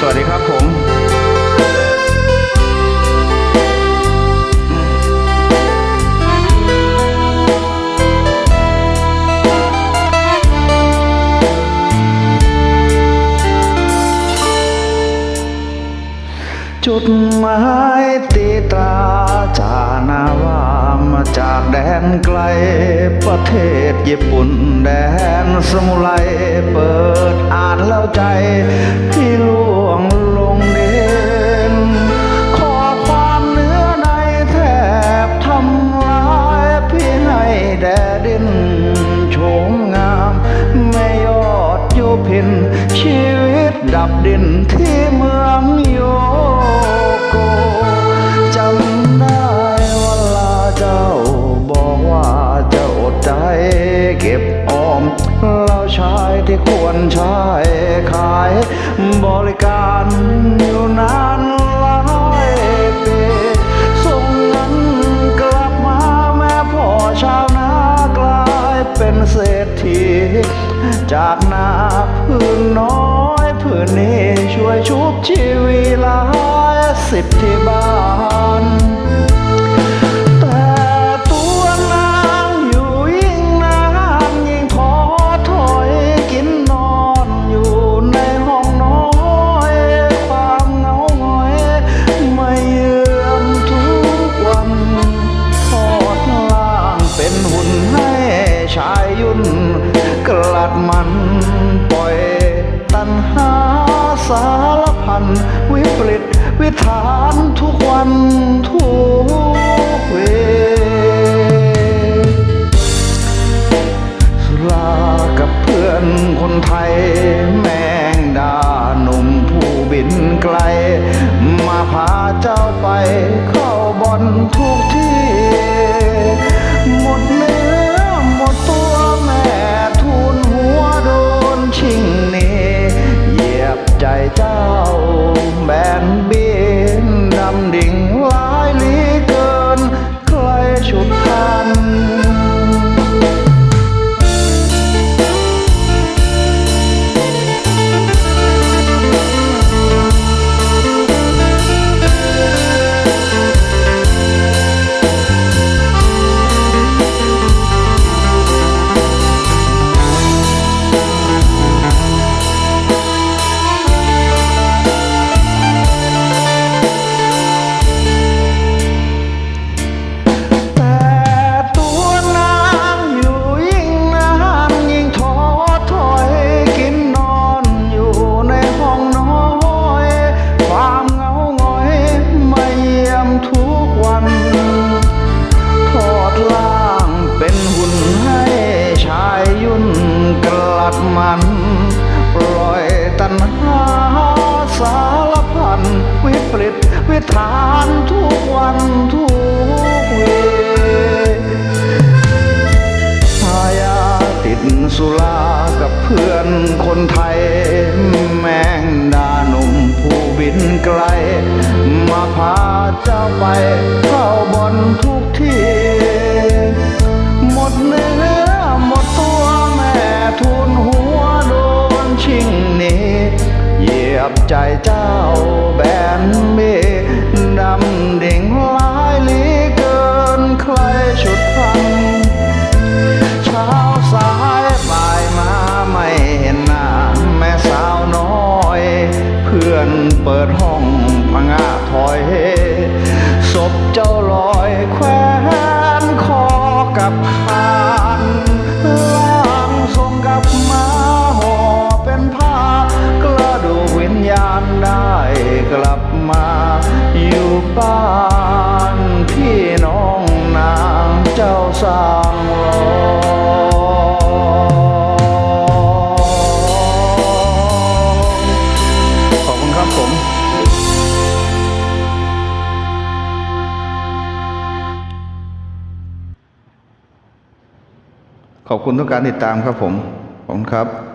สวัสดีครับผม จุดหมายตีตราจานาวามาจากแดนไกล ประเทศญี่ปุ่นแดนสมุไรเปิดอ่านแล้วใจที่ บดินที่เมืองโยโกจำได้ว่าลาเจ้าบอกว่าจะอดใจเก็บออมเราชายที่ควรใช้ขายบริการอยู่นานหลายปีส่งเงินกลับมาแม่พ่อชาวนากลายเป็นเศรษฐีจากนาพื้นน้อย นนี้ช่วยชุบชีวิตหลายสิบที่บ้าน สารพันวิปริตวิถานทุกวันทุกเวสุรากับเพื่อนคนไทย แมงดาหนุ่มผู้บินไกล มาพาเจ้าไป สุรากับเพื่อนคนไทย แมงดาหนุ่มผู้บินไกล มาพาเจ้าไปเข้าบ่อนทุกที่ หมดเนื้อหมดตัวแม่ทูลหัวโดนชิงนี้ เหยียบใจเจ้าแบน ปิดห้องพังอาถอยศพเจ้าลอยแขวนคอกับ ขอบคุณทุกการติดตามครับผม ขอบคุณครับ